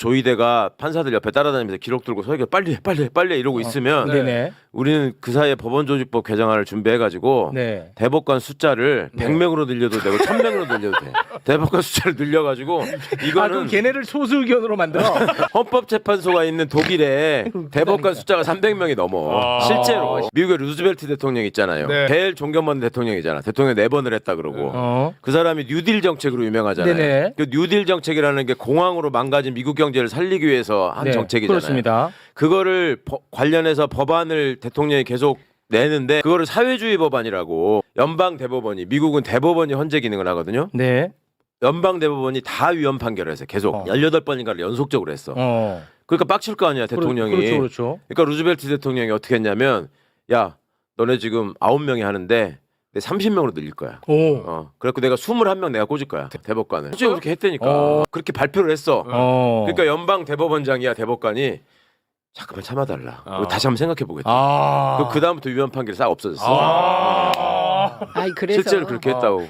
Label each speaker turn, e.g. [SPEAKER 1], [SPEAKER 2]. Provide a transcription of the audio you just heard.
[SPEAKER 1] 조이대가 판사들 옆에 따라다니면서 기록 들고 서기가 빨리 해, 빨리 해, 빨리 해 이러고 있으면
[SPEAKER 2] 네. 네네.
[SPEAKER 1] 우리는 그 사이에 법원조직법 개정안을 준비해가지고
[SPEAKER 2] 네.
[SPEAKER 1] 대법관 숫자를 100명으로 늘려도 되고 1000명으로 늘려도 돼. 대법관 숫자를 늘려가지고
[SPEAKER 2] 아,
[SPEAKER 1] 이거는
[SPEAKER 2] 그럼 걔네를 소수 의견으로 만들어.
[SPEAKER 1] 헌법재판소가 있는 독일에
[SPEAKER 2] 그러니까.
[SPEAKER 1] 대법관 숫자가 300명이 넘어.
[SPEAKER 2] 아.
[SPEAKER 1] 실제로 미국의 루즈벨트 대통령 있잖아요.
[SPEAKER 3] 네.
[SPEAKER 1] 제일 존경받는 대통령이잖아. 대통령 네 번을 했다 그러고.
[SPEAKER 2] 어.
[SPEAKER 1] 그 사람이 뉴딜 정책으로 유명하잖아요.
[SPEAKER 2] 네네.
[SPEAKER 1] 그 뉴딜 정책이라는 게 공황으로 망가진 미국 경제를 살리기 위해서 한
[SPEAKER 2] 네,
[SPEAKER 1] 정책이잖아요.
[SPEAKER 2] 그렇습니다.
[SPEAKER 1] 그거를 버- 관련해서 법안을 대통령이 계속 내는데 그거를 사회주의 법안이라고 연방 대법원이 미국은 대법원이 헌재 기능을 하거든요.
[SPEAKER 2] 네.
[SPEAKER 1] 연방 대법원이 다 위헌 판결을 했어요. 계속
[SPEAKER 2] 어.
[SPEAKER 1] 18번인가를 연속적으로 했어.
[SPEAKER 2] 어.
[SPEAKER 1] 그러니까 빡칠 거 아니야, 대통령이.
[SPEAKER 2] 그렇죠, 그렇죠.
[SPEAKER 1] 그러니까 루즈벨트 대통령이 어떻게 했냐면 야, 너네 지금 9명이 하는데 내 30명으로 늘릴 거야.
[SPEAKER 2] 오.
[SPEAKER 1] 어. 그래갖고 내가 21명 내가 꽂을 거야. 대법관을. 실제 그렇게 했다니까.
[SPEAKER 2] 어.
[SPEAKER 1] 그렇게 발표를 했어.
[SPEAKER 2] 어.
[SPEAKER 1] 그러니까 연방 대법원장이야 대법관이 잠깐만 참아달라.
[SPEAKER 3] 어.
[SPEAKER 1] 다시 한번 생각해 보겠다.
[SPEAKER 2] 아.
[SPEAKER 1] 그 다음부터 위헌 판결이 싹 없어졌어.
[SPEAKER 2] 아.
[SPEAKER 4] 아이 그래서
[SPEAKER 1] 실제로 그렇게 했다고.